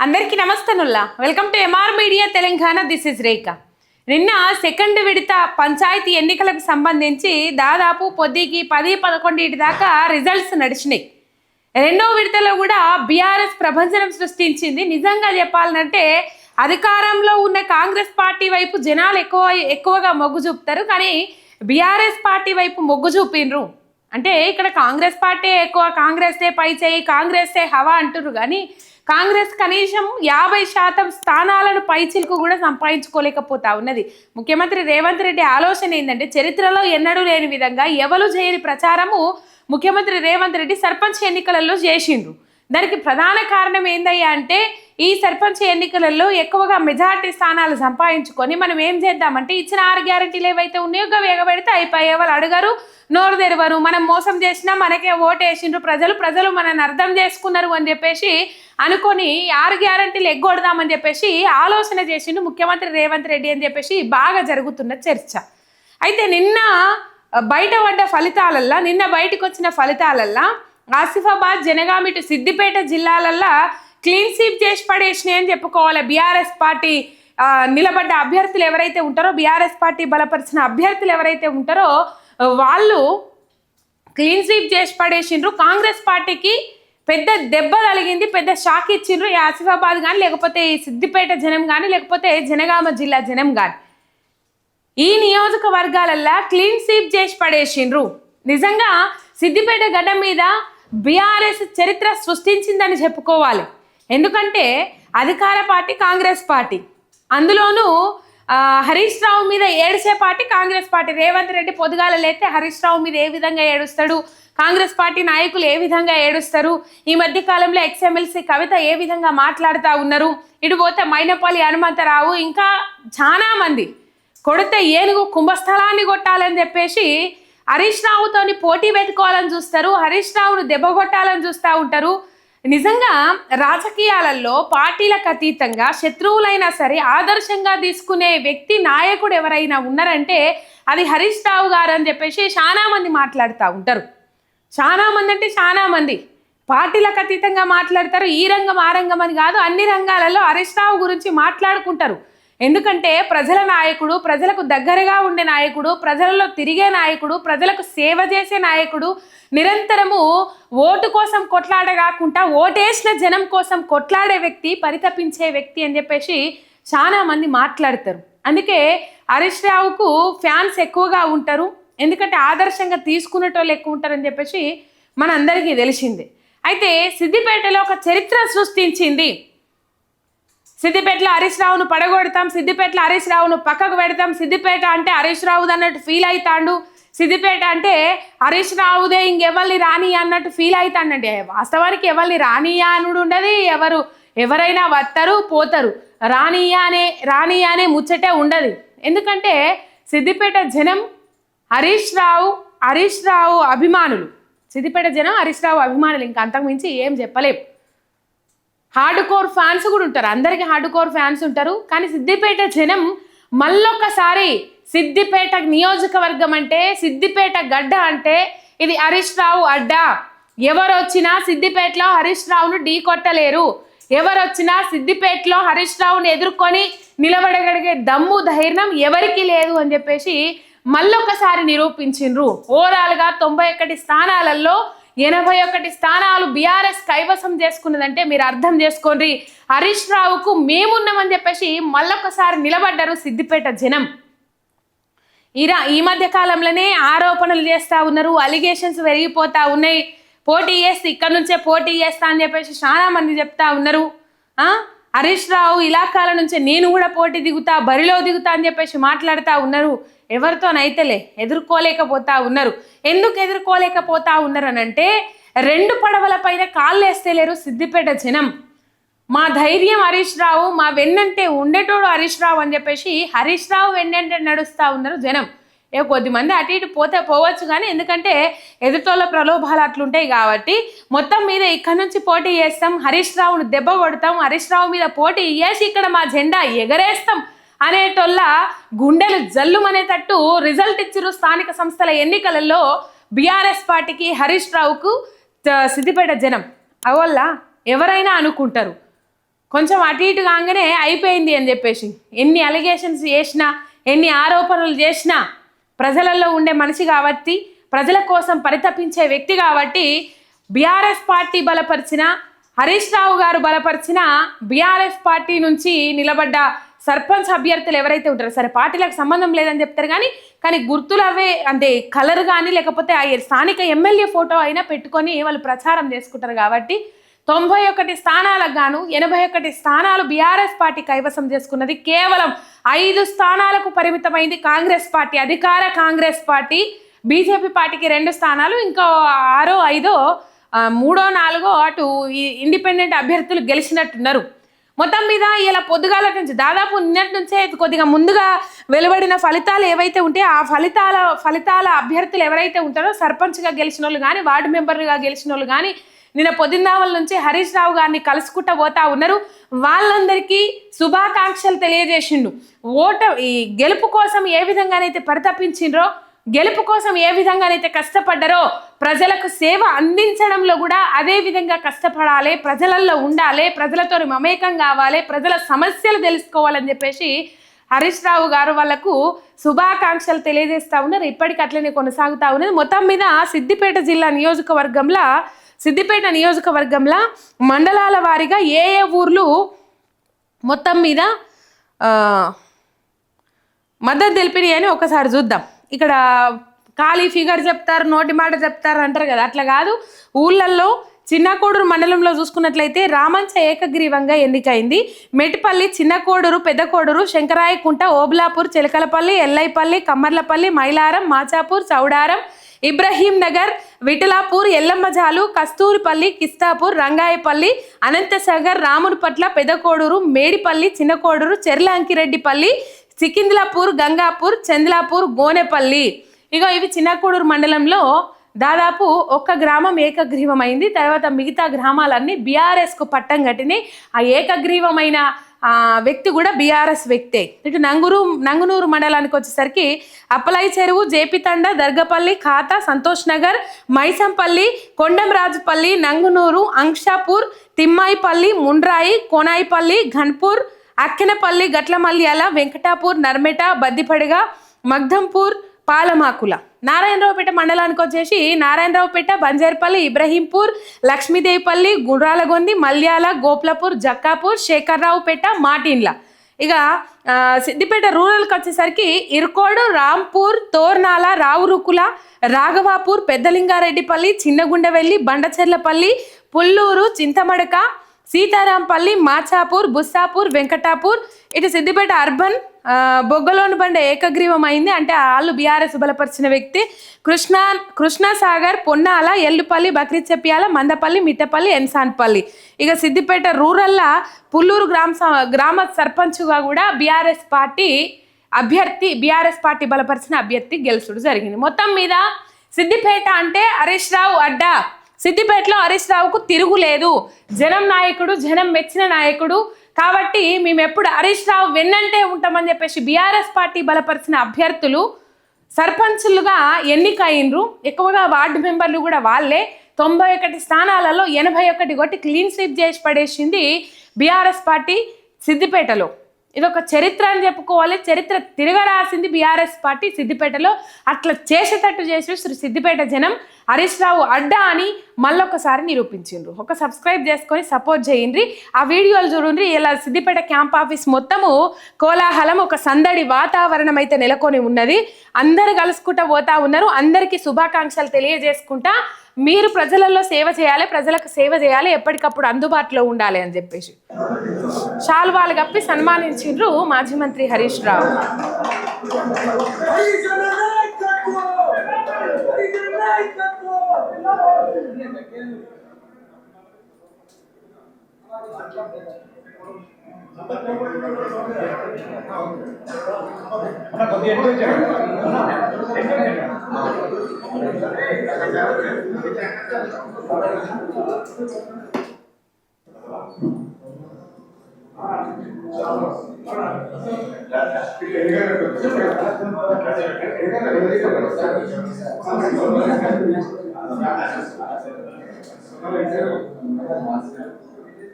అందరికీ నమస్తనుల్లా welcome to MR media Telangana this is Rekha నిన్న second విడత పంచాయతీ ఎన్నికలకు సంబంధించి దాదాపు పొద్దుకి పది పదకొండింటి దాకా రిజల్ట్స్ నడిచినాయి. రెండో విడతలో కూడా బీఆర్ఎస్ ప్రభంజనం సృష్టించింది. నిజంగా చెప్పాలంటే అధికారంలో ఉన్న కాంగ్రెస్ పార్టీ వైపు జనాలు ఎక్కువ ఎక్కువగా మొగ్గు చూపుతారు. కానీ బీఆర్ఎస్ పార్టీ వైపు మొగ్గు చూపిండ్రు అంటే ఇక్కడ కాంగ్రెస్ పార్టీ ఎక్కువ కాంగ్రెసే పై చేయి కాంగ్రెసే హవా అంటున్నారు కానీ కాంగ్రెస్ కనీసం యాభై శాతం స్థానాలను పైచిలకు కూడా సంపాదించుకోలేకపోతా ఉన్నది. ముఖ్యమంత్రి రేవంత్ రెడ్డి ఆలోచన ఏంటంటే చరిత్రలో ఎన్నడూ లేని విధంగా ఎవరు చేయని ప్రచారము ముఖ్యమంత్రి రేవంత్ రెడ్డి సర్పంచ్ ఎన్నికలలో చేసిండ్రు. దానికి ప్రధాన కారణం ఏందయ్యా అంటే ఈ సర్పంచ్ ఎన్నికలలో ఎక్కువగా మెజార్టీ స్థానాలు సంపాదించుకొని మనం ఏం చేద్దామంటే ఇచ్చిన ఆరు గ్యారంటీలు ఏవైతే ఉన్నాయో అవి అయిపోయే వాళ్ళు అడగరు నోరు తెరవరు. మనం మోసం చేసినా మనకే ఓటు వేసిండ్రు ప్రజలు ప్రజలు మనల్ని అర్థం చేసుకున్నారు అని చెప్పేసి అనుకొని ఆరు గ్యారంటీలు ఎగ్గొడదామని చెప్పేసి ఆలోచన చేసిండు ముఖ్యమంత్రి రేవంత్ రెడ్డి అని చెప్పేసి బాగా జరుగుతున్న చర్చ. అయితే నిన్న బయట పడ్డ ఫలితాలల్లా నిన్న బయటకు వచ్చిన ఫలితాలల్లా ఆసిఫాబాద్ జనగాం ఇటు సిద్దిపేట జిల్లాలల్లా క్లీన్ స్వీప్ చేసి పడేసినాయి అని చెప్పుకోవాలి. బీఆర్ఎస్ పార్టీ నిలబడ్డ అభ్యర్థులు ఎవరైతే ఉంటారో బీఆర్ఎస్ పార్టీ బలపరిచిన అభ్యర్థులు ఎవరైతే ఉంటారో వాళ్ళు క్లీన్ స్వీప్ చేసి పడేసిండ్రు. కాంగ్రెస్ పార్టీకి పెద్ద దెబ్బ కలిగింది పెద్ద షాక్ ఇచ్చిండ్రు ఈ ఆసిఫాబాద్ కానీ లేకపోతే ఈ సిద్దిపేట జనం కానీ లేకపోతే జనగామ జిల్లా జనం కానీ ఈ నియోజకవర్గాలల్లో క్లీన్ స్వీప్ చేసి పడేసిండ్రు. నిజంగా సిద్దిపేట గడ్డ మీద బీఆర్ఎస్ చరిత్ర సృష్టించిందని చెప్పుకోవాలి. ఎందుకంటే అధికార పార్టీ కాంగ్రెస్ పార్టీ. అందులోనూ హరీష్ రావు మీద ఏడిసే పార్టీ కాంగ్రెస్ పార్టీ. రేవంత్ రెడ్డి పొదుగాల లేతే హరీష్ రావు మీద ఏ విధంగా ఏడుస్తాడు? కాంగ్రెస్ పార్టీ నాయకులు ఏ విధంగా ఏడుస్తారు? ఈ మధ్య కాలంలో ఎక్స్ఎమ్మెల్సీ కవిత ఏ విధంగా మాట్లాడుతూ ఉన్నారు? ఇటు పోతే మైనపల్లి హనుమంతరావు ఇంకా చాలా మంది. కొడితే ఏనుగు కుంభస్థలాన్ని కొట్టాలని చెప్పేసి హరీష్ రావుతోని పోటీ పెట్టుకోవాలని చూస్తారు హరీష్ రావును దెబ్బ కొట్టాలని చూస్తూ ఉంటారు. నిజంగా రాజకీయాలలో పార్టీలకు అతీతంగా శత్రువులైనా సరే ఆదర్శంగా తీసుకునే వ్యక్తి నాయకుడు ఎవరైనా ఉన్నారంటే అది హరీష్ రావు గారు అని చెప్పేసి చాలా మంది మాట్లాడుతూ ఉంటారు. చాలా మంది అంటే చాలామంది పార్టీలకు అతీతంగా మాట్లాడతారు ఈ రంగం ఆ రంగం అని కాదు అన్ని రంగాలలో హరీష్ రావు గురించి మాట్లాడుకుంటారు. ఎందుకంటే ప్రజల నాయకుడు ప్రజలకు దగ్గరగా ఉండే నాయకుడు ప్రజలలో తిరిగే నాయకుడు ప్రజలకు సేవ చేసే నాయకుడు నిరంతరము ఓటు కోసం కొట్లాడ కాకుండా ఓటేసిన జనం కోసం కొట్లాడే వ్యక్తి పరితపించే వ్యక్తి అని చెప్పేసి చాలా మంది మాట్లాడతారు. అందుకే హరీష్ రావుకు ఫ్యాన్స్ ఎక్కువగా ఉంటారు. ఎందుకంటే ఆదర్శంగా తీసుకునేటోళ్ళు ఎక్కువ ఉంటారని చెప్పేసి మనందరికీ తెలిసిందే. అయితే సిద్దిపేటలో ఒక చరిత్ర సృష్టించింది. సిద్దిపేటలో హరీష్ రావును పడగొడతాం సిద్దిపేటలో హరీష్ రావును పక్కకు పెడతాం. సిద్దిపేట అంటే హరీష్ రావుది అన్నట్టు ఫీల్ అవుతాండు సిద్దిపేట అంటే హరీష్ రావుదే ఇంకెవరిని రాని అన్నట్టు ఫీల్ అవుతాండండి వాస్తవానికి ఎవరిని రానియా అనుడు ఉండదు ఎవరు ఎవరైనా వస్తారు పోతారు. రానియా అనే రానియా అనే ముచ్చటే ఉండదు. ఎందుకంటే సిద్దిపేట జనం హరీష్ రావు హరీష్ రావు అభిమానులు. సిద్దిపేట జనం హరీష్ రావు అభిమానులు. ఇంకా అంతకుమించి ఏం చెప్పలేం. హార్డ్ కోర్ ఫ్యాన్స్ కూడా ఉంటారు. అందరికి హార్డ్ కోర్ ఫ్యాన్స్ ఉంటారు. కానీ సిద్దిపేట జనం మళ్ళొక్కసారి సిద్దిపేట నియోజకవర్గం అంటే సిద్దిపేట గడ్డ అంటే ఇది హరీష్ రావు అడ్డా. ఎవరు వచ్చినా సిద్దిపేటలో హరీష్ రావును ఢీ కొట్టలేరు. ఎవరు వచ్చినా సిద్దిపేటలో హరీష్ రావుని ఎదుర్కొని నిలబడగలిగే దమ్ము ధైర్యం ఎవరికి లేదు అని చెప్పేసి మళ్ళొక్కసారి నిరూపించిండ్రు. ఓవరాల్గా తొంభై ఒకటి స్థానాలలో ఎనభై ఒకటి స్థానాలు బీఆర్ఎస్ కైవసం చేసుకున్నదంటే మీరు అర్థం చేసుకోండి. హరీష్ రావుకు మేమున్నామని చెప్పేసి మళ్ళొక్కసారి నిలబడ్డారు సిద్దిపేట జనం. ఇరా ఈ మధ్య కాలంలోనే ఆరోపణలు చేస్తూ ఉన్నారు అలిగేషన్స్ పెరిగిపోతా ఉన్నాయి. పోటీ చేస్తే ఇక్కడ నుంచే పోటీ చేస్తా అని చెప్పేసి చాలా మంది చెప్తా ఉన్నారు. హరీష్ రావు ఇలాకాల నుంచే నేను కూడా పోటీ దిగుతా బరిలో దిగుతా అని చెప్పేసి మాట్లాడుతూ ఉన్నారు. ఎవరితోనైతేలే ఎదుర్కోలేకపోతా ఉన్నారు. ఎందుకు ఎదుర్కోలేకపోతా ఉన్నారు అని అంటే రెండు పడవల పైన కాళ్ళు వేస్తలేరు సిద్దిపేట జనం. మా ధైర్యం హరీష్ రావు మా వెన్నంటే ఉండేటోడు హరీష్ రావు అని చెప్పేసి హరీష్ రావు వెన్నంటే నడుస్తూ ఉన్నారు జనం. ఏ కొద్దిమంది అటు ఇటు పోతే పోవచ్చు కానీ ఎందుకంటే ఎదుటోళ్ళ ప్రలోభాలు అట్లుంటాయి కాబట్టి మొత్తం మీద ఇక్కడ నుంచి పోటీ చేస్తాం హరీష్ రావును దెబ్బ కొడతాం హరీష్ రావు మీద పోటీ చేసి ఇక్కడ మా జెండా ఎగరేస్తాం. అనేటోళ్ళ గుండెలు జల్లుమనేటట్టు రిజల్ట్ ఇచ్చిరు స్థానిక సంస్థల ఎన్నికలలో బీఆర్ఎస్ పార్టీకి హరీష్ రావుకు త- సిద్దిపేట జనం. అవల్ల ఎవరైనా అనుకుంటారు. కొంచెం అటు ఇటు కాగానే అయిపోయింది అని చెప్పేసి. ఎన్ని అలిగేషన్స్ చేసినా ఎన్ని ఆరోపణలు చేసినా ప్రజలలో ఉండే మనిషి కాబట్టి ప్రజల కోసం పరితపించే వ్యక్తి కాబట్టి బీఆర్ఎస్ పార్టీ బలపరిచిన హరీష్ రావు గారు బలపరిచిన బీఆర్ఎస్ పార్టీ నుంచి నిలబడ్డ సర్పంచ్ అభ్యర్థులు ఎవరైతే ఉంటారో సరే పార్టీలకు సంబంధం లేదని చెప్తారు కానీ కానీ గుర్తులు అవే అంటే కలర్ కానీ లేకపోతే ఆ స్థానిక ఎమ్మెల్యే ఫోటో అయినా పెట్టుకొని వాళ్ళు ప్రచారం చేసుకుంటారు కాబట్టి తొంభై ఒకటి స్థానాలకు గాను ఎనభై ఒకటి స్థానాలు బీఆర్ఎస్ పార్టీ కైవసం చేసుకున్నది కేవలం ఐదు స్థానాలకు పరిమితమైంది కాంగ్రెస్ పార్టీ అధికార కాంగ్రెస్ పార్టీ. బీజేపీ పార్టీకి రెండు స్థానాలు ఇంకో ఆరో ఐదో మూడో నాలుగో అటు ఈ ఇండిపెండెంట్ అభ్యర్థులు గెలిచినట్టున్నారు. మొత్తం మీద ఇలా పొద్దుగాల నుంచి దాదాపు నిన్నటి నుంచే కొద్దిగా ముందుగా వెలువడిన ఫలితాలు ఏవైతే ఉంటే ఆ ఫలితాల ఫలితాల అభ్యర్థులు ఎవరైతే ఉంటారో సర్పంచ్గా గెలిచిన వాళ్ళు కానీ వార్డు మెంబర్గా గెలిచిన వాళ్ళు కానీ నిన్న పొద్దున్నావల నుంచి హరీష్ రావు గారిని కలుసుకుంటా పోతా ఉన్నారు. వాళ్ళందరికీ శుభాకాంక్షలు తెలియజేసిండు. ఓట ఈ గెలుపు కోసం ఏ విధంగానైతే పరితపించిండ్రో గెలుపు కోసం ఏ విధంగానైతే కష్టపడ్డారో ప్రజలకు సేవ అందించడంలో కూడా అదే విధంగా కష్టపడాలి ప్రజలలో ఉండాలి ప్రజలతో మమేకం కావాలి ప్రజల సమస్యలు తెలుసుకోవాలని చెప్పేసి హరీష్ రావు గారు వాళ్ళకు శుభాకాంక్షలు తెలియజేస్తా ఉన్నారు. ఇప్పటికి అట్లనే కొనసాగుతా ఉన్నది. మొత్తం మీద సిద్దిపేట జిల్లా నియోజకవర్గంలో సిద్దిపేట నియోజకవర్గంలో మండలాల వారీగా ఏ ఏ ఊర్లు మొత్తం మీద మద్దతు తెలిపినాయి అని ఒకసారి చూద్దాం. ఇక్కడ ఖాళీ ఫిగర్ చెప్తారు నోటి మాట చెప్తారు అంటారు కదా. అట్లా కాదు. ఊళ్ళల్లో చిన్నకోడూరు మండలంలో చూసుకున్నట్లయితే రామంచ ఏకగ్రీవంగా ఎన్నికైంది. మెటిపల్లి చిన్నకోడూరు పెద్దకోడూరు శంకరాయకుంట ఓబులాపూర్ చిలకలపల్లి ఎల్లైపల్లి కమ్మర్లపల్లి మైలారం మాచాపూర్ చౌడారం ఇబ్రహీం నగర్ విఠలాపూర్ ఎల్లమ్మజాలు కస్తూరిపల్లి కిస్తాపూర్ రంగాయపల్లి అనంతసాగర్ రామునిపట్ల పెదకోడూరు మేడిపల్లి చిన్నకోడూరు చెర్ల అంకిరెడ్డిపల్లి సికింద్లాపూర్ గంగాపూర్ చంద్లాపూర్ గోనెపల్లి. ఇక ఇవి చిన్నకూడూరు మండలంలో దాదాపు ఒక్క గ్రామం ఏకగ్రీవమైంది. తర్వాత మిగతా గ్రామాలన్నీ బీఆర్ఎస్కు పట్టం కట్టినాయి ఆ ఏకగ్రీవమైన వ్యక్తి కూడా బీఆర్ఎస్ వ్యక్తే. ఇటు నంగురు నంగునూరు మండలానికి వచ్చేసరికి అప్పలై చెరువు జేపితండ దర్గపల్లి ఖాతా సంతోష్ నగర్ మైసంపల్లి కొండంరాజుపల్లి నంగునూరు అంక్షాపూర్ తిమ్మాయిపల్లి ముండ్రాయి కోనాయిపల్లి ఘన్పూర్ అక్కెనపల్లి గట్లమల్యాల వెంకటాపూర్ నర్మెట బద్దిపడగ మగ్ధంపూర్ పాలమాకుల. నారాయణరావుపేట మండలానికి వచ్చేసి నారాయణరావుపేట బంజార్పల్లి ఇబ్రహీంపూర్ లక్ష్మీదేవిపల్లి గుర్రాలగొంది మల్యాల గోప్లపూర్ జక్కాపూర్ శేఖర్రావుపేట మాటిన్ల. ఇక సిద్దిపేట రూరల్కి వచ్చేసరికి ఇరుకోడు రాంపూర్ తోర్నాల రావురుకుల రాఘవాపూర్ పెద్దలింగారెడ్డిపల్లి చిన్నగుండవెల్లి బండచెర్లపల్లి పుల్లూరు చింతమడక సీతారాంపల్లి మాచాపూర్ బుస్సాపూర్ వెంకటాపూర్. ఇటు సిద్దిపేట అర్బన్ బొగ్గలోని బండ ఏకగ్రీవం అయింది అంటే వాళ్ళు బీఆర్ఎస్ బలపరిచిన వ్యక్తి. కృష్ణా కృష్ణాసాగర్ పొన్నాల ఎల్లుపల్లి బక్రీచెప్పియాల మందపల్లి మిట్టపల్లి ఎన్సాన్పల్లి. ఇక సిద్దిపేట రూరల్లా పుల్లూరు గ్రామ స- గ్రామ సర్పంచ్గా కూడా బీఆర్ఎస్ పార్టీ అభ్యర్థి బీఆర్ఎస్ పార్టీ బలపరిచిన అభ్యర్థి గెలుచుడు జరిగింది. మొత్తం మీద సిద్దిపేట అంటే హరీష్ రావు అడ్డా. సిద్దిపేటలో హరీష్ రావుకు తిరుగులేదు జనం నాయకుడు జనం మెచ్చిన నాయకుడు. కాబట్టి మేము ఎప్పుడు హరీష్ రావు వెన్నంటే ఉంటామని చెప్పేసి బీఆర్ఎస్ పార్టీ బలపరిచిన అభ్యర్థులు సర్పంచులుగా ఎన్నికైనరు ఎక్కువగా వార్డు మెంబర్లు కూడా వాళ్ళే. తొంభై ఒకటి స్థానాలలో ఎనభై ఒకటి కొట్టి క్లీన్ స్వీప్ చేసి పడేసింది బీఆర్ఎస్ పార్టీ సిద్దిపేటలో. ఇది ఒక చరిత్ర అని చెప్పుకోవాలి. చరిత్ర తిరగరాసింది బీఆర్ఎస్ పార్టీ సిద్దిపేటలో. అట్లా చేసేటట్టు చేసి శ్రీ సిద్దిపేట జనం హరీష్ రావు అడ్డా అని మళ్ళొకసారి నిరూపించిండ్రు. ఒక సబ్స్క్రైబ్ చేసుకొని సపోర్ట్ చేయండి. ఆ వీడియోలు చూడండి. ఇలా సిద్దిపేట క్యాంప్ ఆఫీస్ మొత్తము కోలాహలం ఒక సందడి వాతావరణం అయితే నెలకొని ఉన్నది. అందరు కలుసుకుంటా పోతా ఉన్నారు. అందరికీ శుభాకాంక్షలు తెలియజేసుకుంటా. మీరు ప్రజలలో సేవ చేయాలి ప్రజలకు సేవ చేయాలి ఎప్పటికప్పుడు అందుబాటులో ఉండాలి అని చెప్పేసి శాల్వాలు కప్పి సన్మానించిండ్రు మాజీ మంత్రి హరీష్ రావు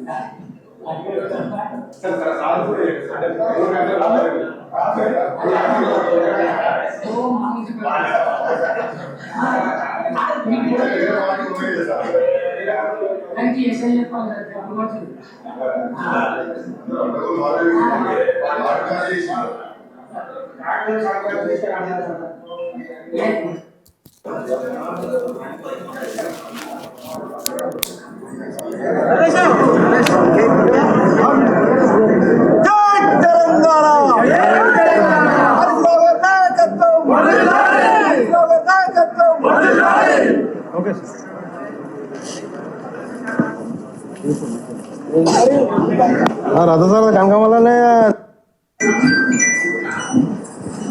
Gracias. దానికి ఎక్కడ చెప్పాలి అప్పుడు జై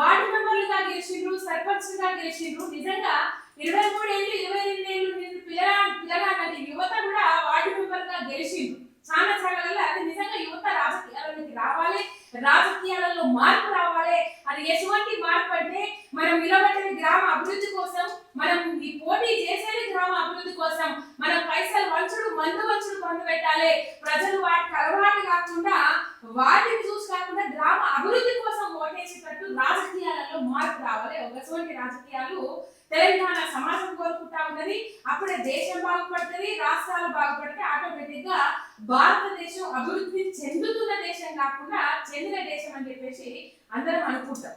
వార్డు మెంబర్లుగా గెలిచిండ్రు సర్పంచ్లుగా గెలిచిండ్రు. నిజంగా ఇరవై మూడు ఏళ్ళు ఇరవై రెండు ఏళ్ళు పిల్లగా పిల్లగా యువత కూడా వార్డు మెంబర్గా గెలిచిండ్రు చాలా చాలా అది నిజంగా యువత రాజకీయాలలోకి రావాలి రాజకీయాలలో మార్పు రావాలి అది ఎటువంటి మార్పు అంటే మనం నిలబెట్టిన గ్రామ అభివృద్ధి కోసం మనం ఈ పోటీ చేసేది గ్రామ అభివృద్ధి కోసం మనం పైసలు వంచుడు మందు వంచుడు మందు పెట్టాలి ప్రజలు వాటికి అలవాటు కాకుండా వాటిని చూసి కాకుండా గ్రామ అభివృద్ధి కోసం ఓటేసేటట్టు రాజకీయాలలో మార్పు రావాలి ఒకటువంటి రాజకీయాలు తెలంగాణ సమాజం కోరుకుంటా ఉన్నది అప్పుడే దేశం బాగుపడుతుంది రాష్ట్రాలు బాగుపడితే ఆటోమేటిక్గా భారతదేశం అభివృద్ధి చెందుతున్న దేశం కాకుండా చెందిన దేశం అని చెప్పేసి అందరం అనుకుంటాం.